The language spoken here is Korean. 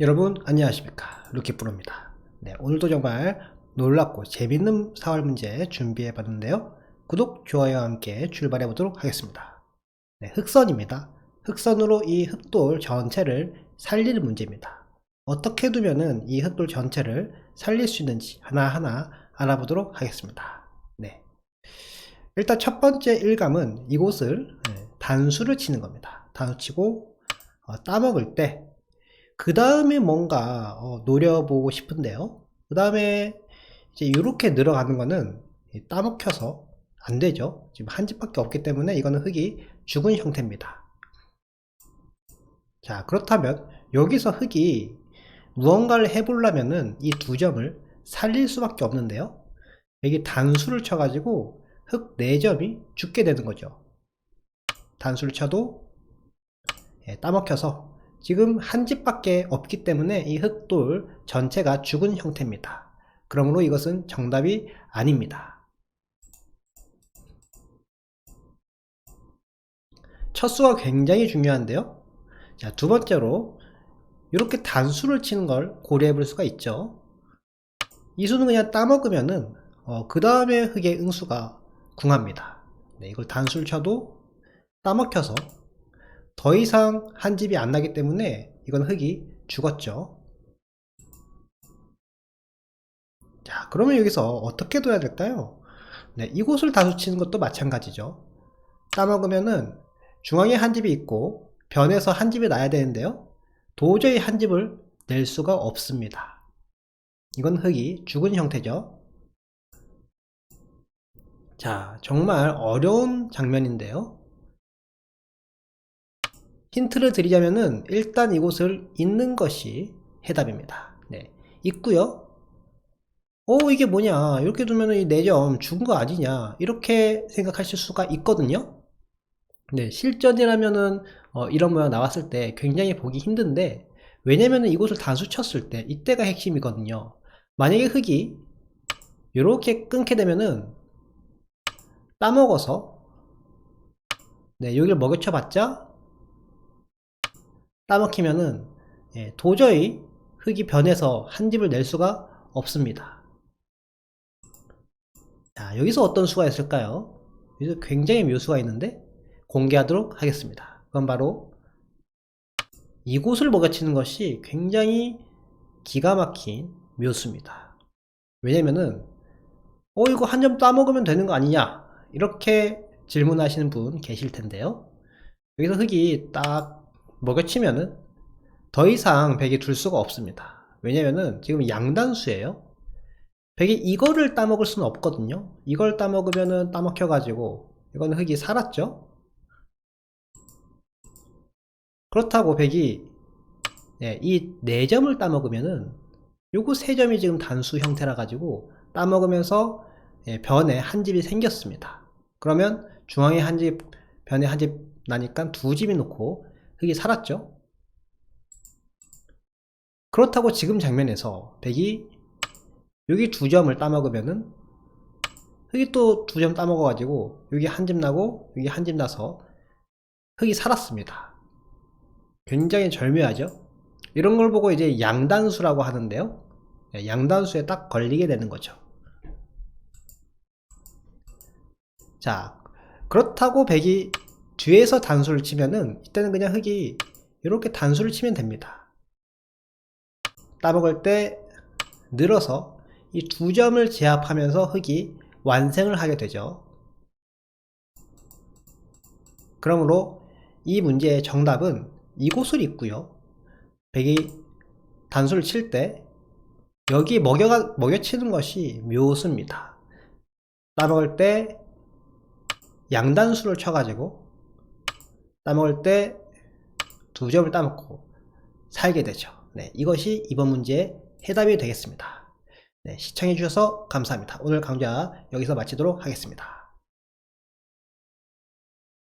여러분 안녕하십니까? 루키프로입니다. 네, 오늘도 정말 놀랍고 재밌는 사활 문제 준비해 봤는데요. 구독 좋아요와 함께 출발해 보도록 하겠습니다. 네, 흑선입니다. 흑선으로 이 흑돌 전체를 살리는 문제입니다. 어떻게 두면은 이 흑돌 전체를 살릴 수 있는지 하나하나 알아보도록 하겠습니다. 네. 일단 첫 번째 일감은 이곳을 네, 단수를 치는 겁니다. 단수 치고 어, 따먹을 때 그 다음에 뭔가 어, 노려보고 싶은데요. 그 다음에 이제 이렇게 늘어가는 거는 이 따먹혀서 안 되죠. 지금 한 집밖에 없기 때문에 이거는 흙이 죽은 형태입니다. 자, 그렇다면 여기서 흙이 무언가를 해보려면은 이 두 점을 살릴 수밖에 없는데요. 여기 단수를 쳐가지고 흙 4점이 죽게 되는 거죠. 단수를 쳐도 예, 따먹혀서 지금 한 집밖에 없기 때문에 이 흑돌 전체가 죽은 형태입니다. 그러므로 이것은 정답이 아닙니다. 첫 수가 굉장히 중요한데요. 자, 두 번째로 이렇게 단수를 치는 걸 고려해 볼 수가 있죠. 이 수는 그냥 따먹으면은 어, 그 다음에 흑의 응수가 궁합니다. 네, 이걸 단수를 쳐도 따먹혀서 더 이상 한 집이 안 나기 때문에 이건 흙이 죽었죠. 자, 그러면 여기서 어떻게 둬야 될까요? 네, 이곳을 다수 치는 것도 마찬가지죠. 따먹으면은 중앙에 한 집이 있고 변에서 한 집이 나야 되는데요. 도저히 한 집을 낼 수가 없습니다. 이건 흙이 죽은 형태죠. 자, 정말 어려운 장면인데요. 힌트를 드리자면은 일단 이곳을 잇는 것이 해답입니다. 네. 있고요. 어 이게 뭐냐 이렇게 두면은 이 4점 죽은 거 아니냐 이렇게 생각하실 수가 있거든요. 네, 실전이라면은 어, 이런 모양 나왔을 때 굉장히 보기 힘든데 왜냐면은 이곳을 단수 쳤을 때 이때가 핵심이거든요. 만약에 흙이 이렇게 끊게 되면은 따먹어서 네, 여기를 먹여쳐 봤자 따먹히면은 예, 도저히 흙이 변해서 한 집을 낼 수가 없습니다. 자, 여기서 어떤 수가 있을까요? 여기서 굉장히 묘수가 있는데 공개하도록 하겠습니다. 그건 바로 이곳을 먹여치는 것이 굉장히 기가 막힌 묘수입니다. 왜냐면은 어 이거 한 점 따먹으면 되는 거 아니냐 이렇게 질문하시는 분 계실 텐데요. 여기서 흙이 딱 먹여치면은 더 이상 백이 둘 수가 없습니다. 왜냐면은 지금 양단수예요. 백이 이거를 따먹을 수는 없거든요. 이걸 따먹으면은 따먹혀가지고 이거는 흙이 살았죠. 그렇다고 백이 네, 이 4점을 따먹으면은 요거 3점이 지금 단수 형태라 가지고 따먹으면서 예, 변에 한 집이 생겼습니다. 그러면 중앙에 한 집, 변에 한 집 나니까 두 집이 놓고 흙이 살았죠. 그렇다고 지금 장면에서 백이 여기 두 점을 따먹으면은 흙이 또 두 점 따먹어 가지고 여기 한집 나고 여기 한집 나서 흙이 살았습니다. 굉장히 절묘하죠. 이런 걸 보고 이제 양단수라고 하는데요. 네, 양단수에 딱 걸리게 되는 거죠. 자, 그렇다고 백이 뒤에서 단수를 치면은 이때는 그냥 흙이 이렇게 단수를 치면 됩니다. 따먹을 때 늘어서 이 두 점을 제압하면서 흙이 완성을 하게 되죠. 그러므로 이 문제의 정답은 이곳을 있고요. 백이 단수를 칠 때 여기 먹여가, 먹여치는 것이 묘수입니다. 따먹을 때 양단수를 쳐가지고 따먹을 때 두 점을 따먹고 살게 되죠. 네, 이것이 이번 문제의 해답이 되겠습니다. 네, 시청해주셔서 감사합니다. 오늘 강좌 여기서 마치도록 하겠습니다.